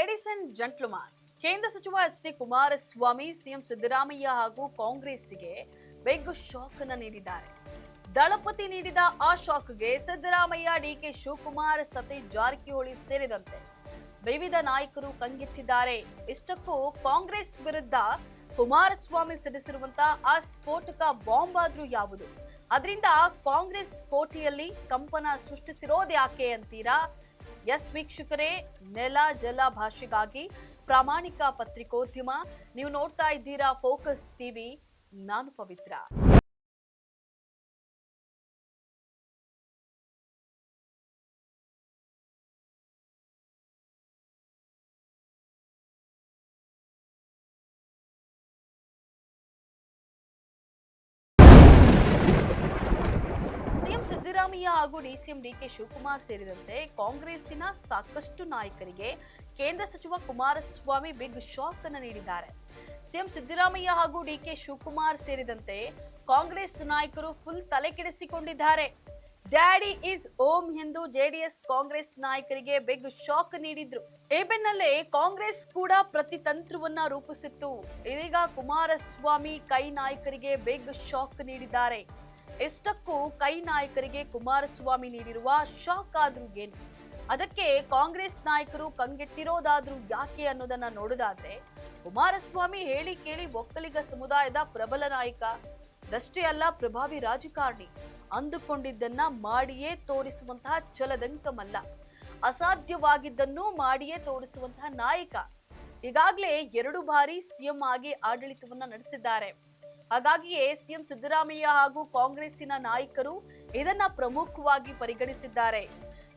Ladies and gentleman ಕೇಂದ್ರ ಸಚಿವ H D Kumaraswamy, CM Siddaramaiah ಹಾಗೂ ಕಾಂಗ್ರೆಸ್ಗೆ ಬಿಗ್ ಶಾಕ್ ಅನ್ನ ನೀಡಿದ್ದಾರೆ. ದಳಪತಿ ನೀಡಿದ ಆ ಶಾಕ್ಗೆ ಸಿದ್ದರಾಮಯ್ಯ, ಡಿಕೆ ಶಿವಕುಮಾರ್ ಸತೀಶ್ ಜಾರಕಿಹೊಳಿ ಸೇರಿದಂತೆ ವಿವಿಧ ನಾಯಕರು ಕಂಗೆಟ್ಟಿದ್ದಾರೆ. ಇಷ್ಟಕ್ಕೂ ಕಾಂಗ್ರೆಸ್ ವಿರುದ್ಧ ಕುಮಾರಸ್ವಾಮಿ ಸಿಡಿಸಿರುವಂತಹ ಆ ಸ್ಫೋಟಕ ಬಾಂಬ್ ಆದ್ರೂ ಯಾವುದು? ಅದರಿಂದ ಕಾಂಗ್ರೆಸ್ ಕೋಟಿಯಲ್ಲಿ ಕಂಪನ ಸೃಷ್ಟಿಸಿರೋದು ಯಾಕೆ ಅಂತೀರಾ? ಎಸ್ ವೀಕ್ಷಕರೇ ನೆಲ ಜಲ ಭಾಷೆಗಾಗಿ ಪ್ರಾಮಾಣಿಕ ಪತ್ರಿಕೋದ್ಯಮ. ನೀವು ನೋಡ್ತಾ ಇದ್ದೀರಾ ಫೋಕಸ್ ಟಿವಿ. ನಾನು ಪವಿತ್ರ. ಸಿದ್ದರಾಮಯ್ಯ ಹಾಗೂ ಡಿಸಿಎಂ ಡಿಕೆ ಶಿವಕುಮಾರ್ ಸೇರಿದಂತೆ ಕಾಂಗ್ರೆಸ್ಸಿನ ಸಾಕಷ್ಟು ನಾಯಕರಿಗೆ ಕೇಂದ್ರ ಸಚಿವ ಕುಮಾರಸ್ವಾಮಿ ಬಿಗ್ ಶಾಕ್ ಅನ್ನು ನೀಡಿದ್ದಾರೆ. ಸಿಎಂ ಸಿದ್ದರಾಮಯ್ಯ ಹಾಗೂ ಡಿಕೆ ಶಿವಕುಮಾರ್ ಸೇರಿದಂತೆ ಕಾಂಗ್ರೆಸ್ ನಾಯಕರು ಫುಲ್ ತಲೆ ಕೆಡಿಸಿಕೊಂಡಿದ್ದಾರೆ ಡ್ಯಾಡಿ ಇಸ್ ಓಂ ಎಂದು ಜೆಡಿಎಸ್ ಕಾಂಗ್ರೆಸ್ ನಾಯಕರಿಗೆ ಬಿಗ್ ಶಾಕ್ ನೀಡಿದ್ರು. ಈ ಬೆನ್ನಲ್ಲೇ ಕಾಂಗ್ರೆಸ್ ಕೂಡ ಪ್ರತಿತಂತ್ರವನ್ನ ರೂಪಿಸಿತ್ತು. ಇದೀಗ ಕುಮಾರಸ್ವಾಮಿ ಕೈ ನಾಯಕರಿಗೆ ಬಿಗ್ ಶಾಕ್ ನೀಡಿದ್ದಾರೆ. ಎಷ್ಟಕ್ಕೂ ಕೈ ನಾಯಕರಿಗೆ ಕುಮಾರಸ್ವಾಮಿ ನೀಡಿರುವ ಶಾಕ್ ಆದ್ರೂ ಏನು? ಅದಕ್ಕೆ ಕಾಂಗ್ರೆಸ್ ನಾಯಕರು ಕಂಗೆಟ್ಟಿರೋದಾದ್ರೂ ಯಾಕೆ ಅನ್ನೋದನ್ನ ನೋಡೋದಾದ್ರೆ, ಕುಮಾರಸ್ವಾಮಿ ಹೇಳಿ ಕೇಳಿ ಒಕ್ಕಲಿಗ ಸಮುದಾಯದ ಪ್ರಬಲ ನಾಯಕ ದಷ್ಟೇ ಅಲ್ಲ ಪ್ರಭಾವಿ ರಾಜಕಾರಣಿ, ಅಂದುಕೊಂಡಿದ್ದನ್ನ ಮಾಡಿಯೇ ತೋರಿಸುವಂತಹ ಛಲದಂಕಮಲ್ಲ ಅಸಾಧ್ಯವಾಗಿದ್ದನ್ನೂ ಮಾಡಿಯೇ ತೋರಿಸುವಂತಹ ನಾಯಕ. ಈಗಾಗಲೇ ಎರಡು ಬಾರಿ ಸಿಎಂ ಆಗಿ ಆಡಳಿತವನ್ನ ನಡೆಸಿದ್ದಾರೆ. ಹಾಗಾಗಿಯೇ ಸಿಎಂ ಸಿದ್ದರಾಮಯ್ಯ ಹಾಗೂ ಕಾಂಗ್ರೆಸ್ಸಿನ ನಾಯಕರು ಇದನ್ನ ಪ್ರಮುಖವಾಗಿ ಪರಿಗಣಿಸಿದ್ದಾರೆ.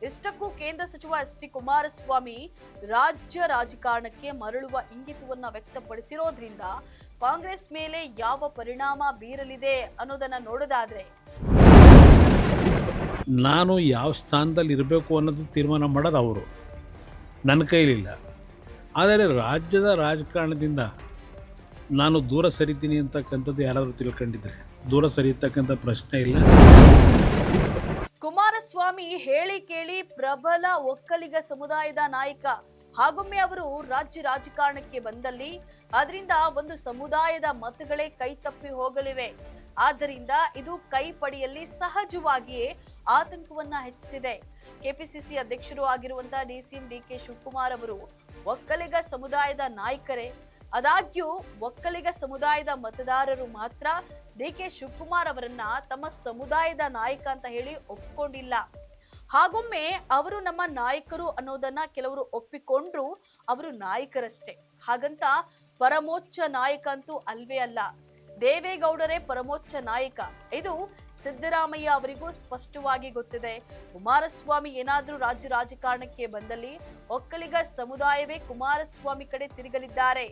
ಇಷ್ಟಕ್ಕೂ ಕೇಂದ್ರ ಸಚಿವ ಎಸ್ ಟಿ ಕುಮಾರಸ್ವಾಮಿ ರಾಜ್ಯ ರಾಜಕಾರಣಕ್ಕೆ ಮರಳುವ ಇಂಗಿತವನ್ನ ವ್ಯಕ್ತಪಡಿಸಿರೋದ್ರಿಂದ ಕಾಂಗ್ರೆಸ್ ಮೇಲೆ ಯಾವ ಪರಿಣಾಮ ಬೀರಲಿದೆ ಅನ್ನೋದನ್ನ ನೋಡೋದಾದ್ರೆ. ನಾನು ಯಾವ ಸ್ಥಾನದಲ್ಲಿ ಇರಬೇಕು ಅನ್ನೋದು ತೀರ್ಮಾನ ಮಾಡೋದು ಅವರು. ನನ್ನ ಕೈಲಿಲ್ಲ. ಆದರೆ ರಾಜ್ಯದ ರಾಜಕಾರಣದಿಂದ ನಾನು ದೂರ ಸರಿತೀನಿ ಅಂತಕ್ಕಂಥದ್ದು ಯಾರಾದರೂ ತಿಳ್ಕೊಂಡಿದ್ರೆ. ದೂರ ಸರಿಯತಕ್ಕಂಥ ಪ್ರಶ್ನೆ ಇಲ್ಲ. ಕುಮಾರಸ್ವಾಮಿ ಹೇಳಿ ಕೇಳಿ ಪ್ರಬಲ ಒಕ್ಕಲಿಗ ಸಮುದಾಯದ ನಾಯಕ. ಹಾಗೊಮ್ಮೆ ಅವರು ರಾಜ್ಯ ರಾಜಕಾರಣಕ್ಕೆ ಬಂದಲ್ಲಿ ಅದರಿಂದ ಒಂದು ಸಮುದಾಯದ ಮತಗಳೇ ಕೈ ತಪ್ಪಿ ಹೋಗಲಿವೆ. ಆದ್ದರಿಂದ ಇದು ಕೈ ಪಡೆಯಲ್ಲಿ ಸಹಜವಾಗಿಯೇ ಆತಂಕವನ್ನ ಹೆಚ್ಚಿಸಿದೆ. ಕೆಪಿಸಿಸಿ ಅಧ್ಯಕ್ಷರು ಆಗಿರುವಂತಹ ಡಿಸಿಎಂ ಡಿಕೆ ಶಿವಕುಮಾರ್ ಅವರು ಒಕ್ಕಲಿಗ ಸಮುದಾಯದ ನಾಯಕರೇ. ಆದಾಗ್ಯೂ, ಒಕ್ಕಲಿಗ ಸಮುದಾಯದ ಮತದಾರರು ಮಾತ್ರ ಡಿ ಕೆ ಶಿವಕುಮಾರ್ ಅವರನ್ನ ತಮ್ಮ ಸಮುದಾಯದ ನಾಯಕ ಅಂತ ಹೇಳಿ ಒಪ್ಕೊಂಡಿಲ್ಲ. ಹಾಗೊಮ್ಮೆ ಅವರು ನಮ್ಮ ನಾಯಕರು ಅನ್ನೋದನ್ನ ಕೆಲವರು ಒಪ್ಪಿಕೊಂಡ್ರು ಅವರು ನಾಯಕರಷ್ಟೇ. ಹಾಗಂತ ಪರಮೋಚ್ಚ ನಾಯಕ ಅಂತೂ ಅಲ್ವೇ ಅಲ್ಲ. ದೇವೇಗೌಡರೇ ಪರಮೋಚ್ಚ ನಾಯಕ. ಇದು ಸಿದ್ದರಾಮಯ್ಯ ಅವರಿಗೂ ಸ್ಪಷ್ಟವಾಗಿ ಗೊತ್ತಿದೆ. ಕುಮಾರಸ್ವಾಮಿ ಏನಾದರೂ ರಾಜ್ಯ ರಾಜಕಾರಣಕ್ಕೆ ಬಂದಲ್ಲಿ ಒಕ್ಕಲಿಗ ಸಮುದಾಯವೇ ಕುಮಾರಸ್ವಾಮಿ ಕಡೆ ತಿರುಗಲಿದ್ದಾರೆ.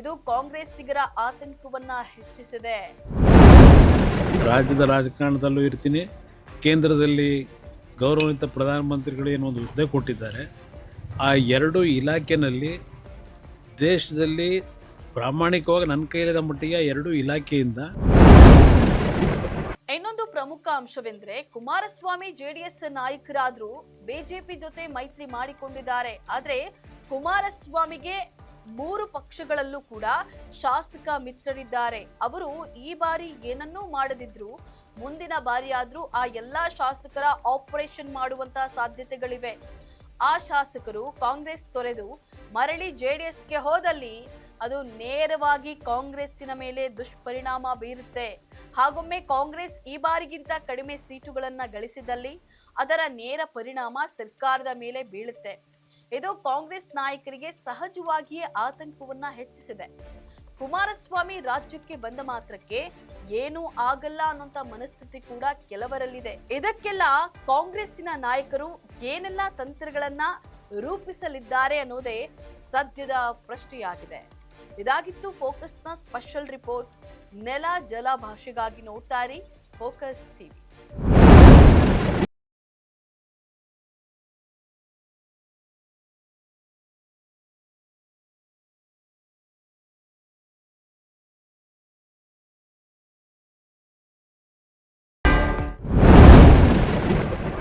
ಇದು ಕಾಂಗ್ರೆಸ್ಸಿಗರ ಆತಂಕವನ್ನ ಹೆಚ್ಚಿಸಿದೆ. ರಾಜ್ಯದ ರಾಜಕಾರಣದಲ್ಲೂ ಇರ್ತೀನಿ. ಕೇಂದ್ರದಲ್ಲಿ ಗೌರವಾನ್ವಿತ ಪ್ರಧಾನಮಂತ್ರಿಗಳು ಏನೋ ಒಂದು ಹುದ್ದೆ ಕೊಟ್ಟಿದ್ದಾರೆ. ಆ ಎರಡು ಇಲಾಖೆನಲ್ಲಿ ದೇಶದಲ್ಲಿ ಪ್ರಾಮಾಣಿಕವಾಗಿ ನನ್ನ ಕೈಲಿದ ಮಟ್ಟಿಗೆ ಎರಡು ಇಲಾಖೆಯಿಂದ. ಇನ್ನೊಂದು ಪ್ರಮುಖ ಅಂಶವೆಂದ್ರೆ ಕುಮಾರಸ್ವಾಮಿ ಜೆಡಿಎಸ್ ನಾಯಕರಾದ್ರೂ ಬಿಜೆಪಿ ಜೊತೆ ಮೈತ್ರಿ ಮಾಡಿಕೊಂಡಿದ್ದಾರೆ. ಆದ್ರೆ ಕುಮಾರಸ್ವಾಮಿಗೆ ಮೂರು ಪಕ್ಷಗಳಲ್ಲೂ ಕೂಡ ಶಾಸಕ ಮಿತ್ರರಿದ್ದಾರೆ. ಅವರು ಈ ಬಾರಿ ಏನನ್ನೂ ಮಾಡದಿದ್ರು ಮುಂದಿನ ಬಾರಿಯಾದ್ರೂ ಆ ಎಲ್ಲಾ ಶಾಸಕರ ಆಪರೇಷನ್ ಮಾಡುವಂತ ಸಾಧ್ಯತೆಗಳಿವೆ. ಆ ಶಾಸಕರು ಕಾಂಗ್ರೆಸ್ ತೊರೆದು ಮರಳಿ ಜೆಡಿಎಸ್ಗೆ ಹೋದಲ್ಲಿ ಅದು ನೇರವಾಗಿ ಕಾಂಗ್ರೆಸ್ಸಿನ ಮೇಲೆ ದುಷ್ಪರಿಣಾಮ ಬೀರುತ್ತೆ. ಹಾಗೊಮ್ಮೆ ಕಾಂಗ್ರೆಸ್ ಈ ಬಾರಿಗಿಂತ ಕಡಿಮೆ ಸೀಟುಗಳನ್ನು ಗಳಿಸಿದಲ್ಲಿ ಅದರ ನೇರ ಪರಿಣಾಮ ಸರ್ಕಾರದ ಮೇಲೆ ಬೀಳುತ್ತೆ. ಇದು ಕಾಂಗ್ರೆಸ್ ನಾಯಕರಿಗೆ ಸಹಜವಾಗಿಯೇ ಆತಂಕವನ್ನ ಹೆಚ್ಚಿಸಿದೆ. ಕುಮಾರಸ್ವಾಮಿ ರಾಜ್ಯಕ್ಕೆ ಬಂದ ಮಾತ್ರಕ್ಕೆ ಏನೂ ಆಗಲ್ಲ ಅನ್ನೋಂತ ಮನಸ್ಥಿತಿ ಕೂಡ ಕೆಲವರಲ್ಲಿದೆ. ಇದಕ್ಕೆಲ್ಲ ಕಾಂಗ್ರೆಸ್ಸಿನ ನಾಯಕರು ಏನೆಲ್ಲ ತಂತ್ರಗಳನ್ನ ರೂಪಿಸಲಿದ್ದಾರೆ ಅನ್ನೋದೇ ಸದ್ಯದ ಪ್ರಶ್ನೆಯಾಗಿದೆ. ಇದಾಗಿತ್ತು. ಫೋಕಸ್ನ ಸ್ಪೆಷಲ್ ರಿಪೋರ್ಟ್ ನೆಲ ಜಲ ಭಾಷೆಗಾಗಿ ನೋಡ್ತಾ ಇರಿ. Focus TV.